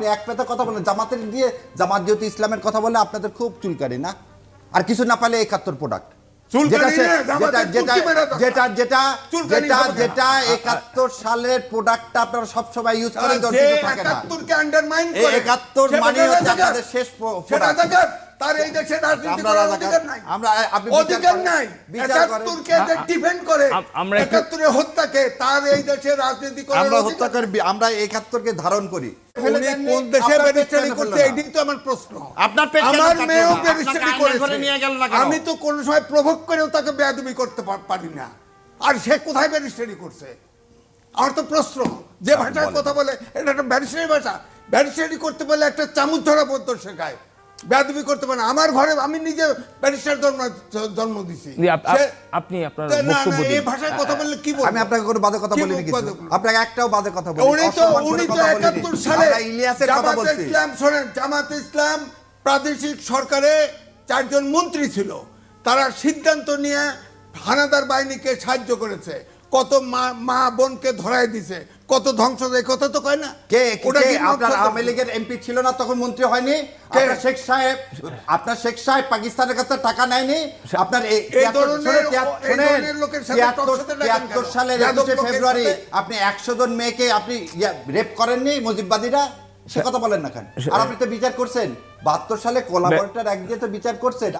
আপনি এক পেতে কথা বলেন জামাতের দিয়ে জামাত যেহেতু ইসলামের কথা বলে আপনাদের খুব চুলকারি না? আর কিছু না পালে একাত্তর প্রোডাক্ট একাত্তর সালের প্রোডাক্টটা আপনারা সবসময় ইউজ করেন একাত্তর মানে শেষ। তার এই দেশে রাজনীতি করার অধিকার নাই। আমরা আপনি অধিকার নাই। একাত্তরকে ডিফেন্ড করে আমরা একাত্তরের হত্যাকে তার এই দেশে রাজনীতি করার আমরা হত্যা করি আমরা একাত্তরকে ধারণ করি। কোন দেশে ব্যারিস্টারি করছে ফেলল তো আমার প্রশ্ন। আপনার আমার মেয়েও ব্যারিস্টারি করেছে। ঘরে নিয়ে গেল না কেন? আমি তো কোন সময় প্রভোগ করেও তাকে বেয়াদবি করতে পারি না। আর সে কোথায় ব্যারিস্টারি করছে? আমার তো প্রশ্ন। যে ভাষায় কথা বলে এটা একটা ব্যারিস্টারি ভাষা। ব্যারিস্টারি করতে বলে একটা চামচ ধরা পড়তো শেখায়। বেয়াদবি করতে পারে আমার ঘরে আমি নিজে ব্যারিস্টার জন্ম জন্ম দিছি। আপনি আপনার বক্তব্য দিন। এই ভাষায় কথা বললে কি বলব? আমি আপনাকে কোনো বাজে কথা কি বলিনি কিছু। আপনাকে একটাও বাজে কথা বলি উনি তো উনি তো একাত্তর সালে ইলিয়াসের কথা জামাত বলছি। ইসলাম শোনেন জামাত ইসলাম প্রাদেশিক সরকারে চারজন মন্ত্রী ছিল। তারা সিদ্ধান্ত নিয়ে হানাদার বাহিনীকে সাহায্য করেছে। কত মা মা বোনকে ধরাই দিছে কত ধ্বংস এই কথা তো কয় না? কে ওটা কি? আপনার আওয়ামী লীগের এমপি ছিল না তখন মন্ত্রী হয়নি। শেখ সাহেব আপনার শেখ সাহেব পাকিস্তানের কাছে টাকা নেয়নি। আপনার এই এই ধরনের- তিয়াত্তর- এই ধরনের লোকের সাথে 73 টকশোতে লাগেন কেন? 73 সালের একুশে ফেব্রুয়ারি আপনি একশো জন মেয়েকে আপনি রেপ করেননি মুজিববাদীরা সে কথা বলেন না কেন? আর আপনি তো বিচার করছেন। বাহাত্তর সালে কোলাবরেটার এক দিয়ে তো বিচার করছেন।